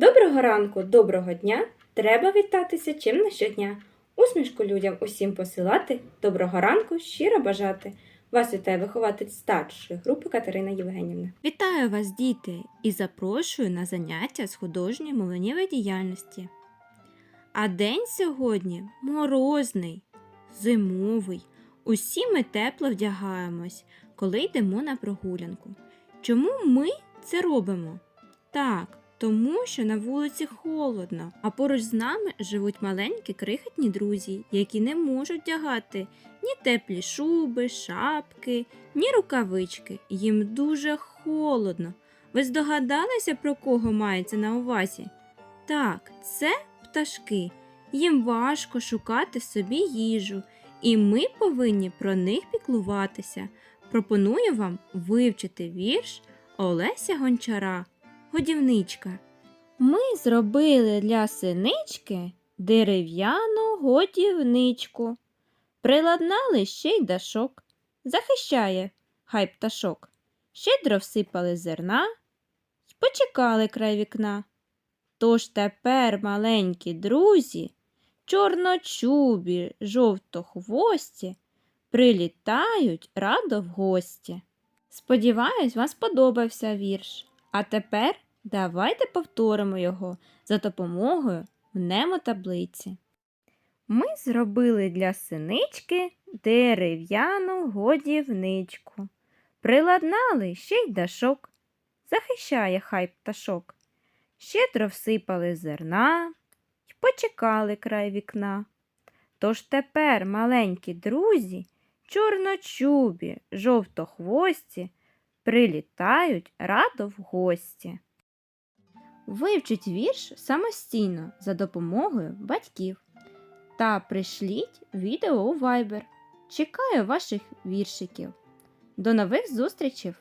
Доброго ранку, доброго дня! Треба вітатися чим на щодня. Усмішку людям усім посилати, доброго ранку, щиро бажати. Вас вітає вихователь старшої групи Катерина Євгенівна. Вітаю вас, діти, і запрошую на заняття з художньої мовленнєвої діяльності. А день сьогодні морозний, зимовий. Усі ми тепло вдягаємось, коли йдемо на прогулянку. Чому ми це робимо? Так, тому що на вулиці холодно, а поруч з нами живуть маленькі крихітні друзі, які не можуть вдягати ні теплі шуби, шапки, ні рукавички. Їм дуже холодно. Ви здогадалися, про кого мається на увазі? Так, це пташки. Їм важко шукати собі їжу, і ми повинні про них піклуватися. Пропоную вам вивчити вірш Олеся Гончара Годівничка. Ми зробили для синички дерев'яну годівничку. Приладнали ще й дашок. Захищає хай пташок. Щедро всипали зерна й почекали край вікна. Тож тепер маленькі друзі, чорночубі, жовтохвості, прилітають радо в гості. Сподіваюсь, вам сподобався вірш. А тепер давайте повторимо його за допомогою мнемотаблиці. Ми зробили для синички дерев'яну годівничку. Приладнали ще й дашок, захищає хай пташок. Щедро всипали зерна й почекали край вікна. Тож тепер маленькі друзі, чорночубі, жовтохвості, прилітають радо в гості. Вивчіть вірш самостійно за допомогою батьків та пришліть відео у Viber. Чекаю ваших віршиків. До нових зустрічей!